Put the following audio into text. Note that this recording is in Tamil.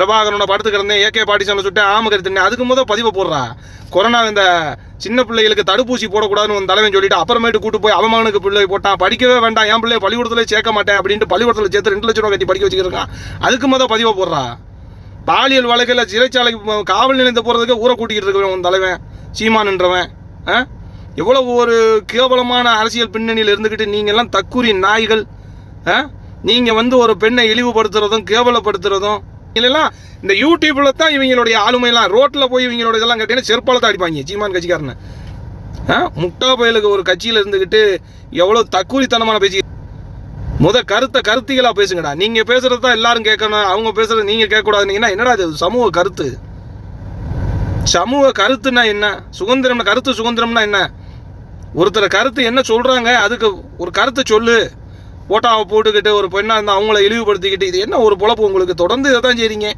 பிரபாகரனோட படுத்து கிடந்தேன். ஏகே பாட்டிசனில் சுட்டேன் ஆம கருத்துனேன் அதுக்கு முதல் பதிவை போடுறா. கொரோனா இந்த சின்ன பிள்ளைகளுக்கு தடுப்பூசி போடக்கூடாதுன்னு உன் தலைவன் சொல்லிட்டு அப்புறமேட்டு கூட்டு போய் அவமானுக்கு பிள்ளை போட்டான். படிக்கவே வேண்டாம் என் பிள்ளை பள்ளிக்கூடத்துல சேர்க்க மாட்டேன் அப்படின்ட்டு பள்ளிக்கூடத்தில் சேர்த்து ரெண்டு லட்சம் ரூபா கட்டி படிக்க வச்சுருக்கான் அதுக்கு முதல் பதிவை போடுறா. பாலியல் வழக்கில் சிறைச்சாலைக்கு காவல் நிலையத்தை போகிறதுக்கு ஊரை கூட்டிகிட்டு இருக்கவன் உன் தலைவன். சீமான்ன்றவன் ஆ? எவ்வளவு ஒரு கேவலமான அரசியல் பின்னணியில் இருந்துக்கிட்டு நீங்கள்லாம் தக்குரி நாய்கள். ஆ? நீங்கள் வந்து ஒரு பெண்ணை இழிவுபடுத்துறதும் கேவலப்படுத்துறதும் இல்லைலாம் இந்த யூடியூப்ல தான் இவங்களுடைய ஆளுமையெல்லாம் ரோட்டில் போய் இவங்களோட இதெல்லாம் கேட்டீங்கன்னா செருப்பால தான் அடிப்பாங்க சீமான் கட்சிக்காரனை. ஆ? முட்டா பயலுக்கு ஒரு கட்சியில் இருந்துக்கிட்டு எவ்வளோ தக்கூலித்தனமான பேச்சு. முத கருத்தை கருத்திகளாக பேசுங்கடா. நீங்கள் பேசுறது தான் எல்லாரும் கேட்கணும் அவங்க பேசுறது நீங்கள் கேட்கக்கூடாதுன்னீங்கன்னா என்னடா இது சமூக கருத்து? சமூக கருத்துனா என்ன? சுதந்திரம்னா கருத்து சுதந்திரம்னா என்ன? ஒருத்தர் கருத்து என்ன சொல்கிறாங்க அதுக்கு ஒரு கருத்தை சொல்லு. போட்டாவை போட்டுக்கிட்டு ஒரு பெண்ணாக இருந்தால் அவங்கள இழிவுபடுத்திக்கிட்டு இது என்ன ஒரு பொழப்பு உங்களுக்கு? தொடர்ந்து இதை தான் செய்றீங்க.